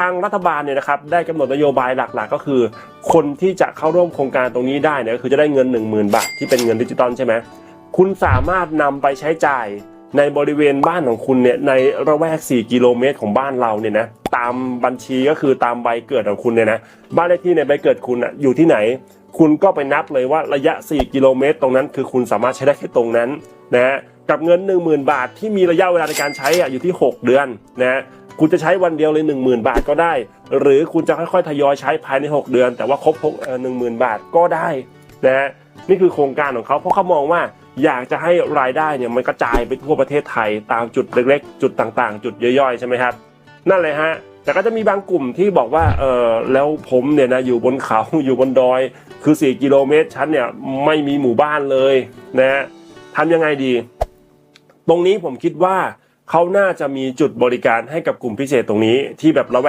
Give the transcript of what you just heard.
ทางรัฐบาลเนี่ยนะครับได้กำหนดนโยบายหลักๆ ก็คือ คนที่จะเข้าร่วมโครงการตรงนี้ได้เนี่ยก็คือจะได้เงิน 1 0,000 บาทที่เป็นเงินดิจิตอลใช่ไหมคุณสามารถนำไปใช้จ่ายในบริเวณบ้านของคุณเนี่ยในระแวก 4 กิโลเมตรของบ้านเราเนี่ยนะตามบัญชีก็คือตามใบเกิดของคุณเนี่ยนะบ้านเลขที่ในใบเกิดคุณอะอยู่ที่ไหน คุณก็ไปนับเลยว่าระยะ 4 กิโลเมตร ตรงนั้น คือคุณสามารถใช้ได้แค่ตรงนั้นนะฮะกับเงิน 10,000 บาทที่มีระยะเวลาในการใช้อะอยู่ที่ 6 เดือนนะฮะ คุณจะใช้วันเดียวเลย 10,000 บาทก็ได้ หรือคุณจะค่อยๆทยอยใช้ภายใน 6 เดือน แต่ว่าครบหกเอ่อ10,000บาทก็ได้นะฮะนี่คือโครงการของเขาเพราะเขามองว่าอยากจะให้รายได้เนี่ยมันกระจายไปทั่วประเทศไทยตามจุดเล็กๆ จุดต่างๆ จุดย่อยๆใช่ไหมครับนั่นเลยฮะแต่ก็จะมีบางกลุ่มที่บอกว่าเออแล้วผมเนี่ยนะอยู่บนเขาอยู่บนดอยคือ 4 กิโลเมตรชั้นเนี่ยไม่มีหมู่บ้านเลยนะฮะทำยังไงดี ตรงนี้ผมคิดว่า เขาน่าจะมีจุดบริการให้กับกลุ่มพิเศษตรงนี้ที่แบบละแวก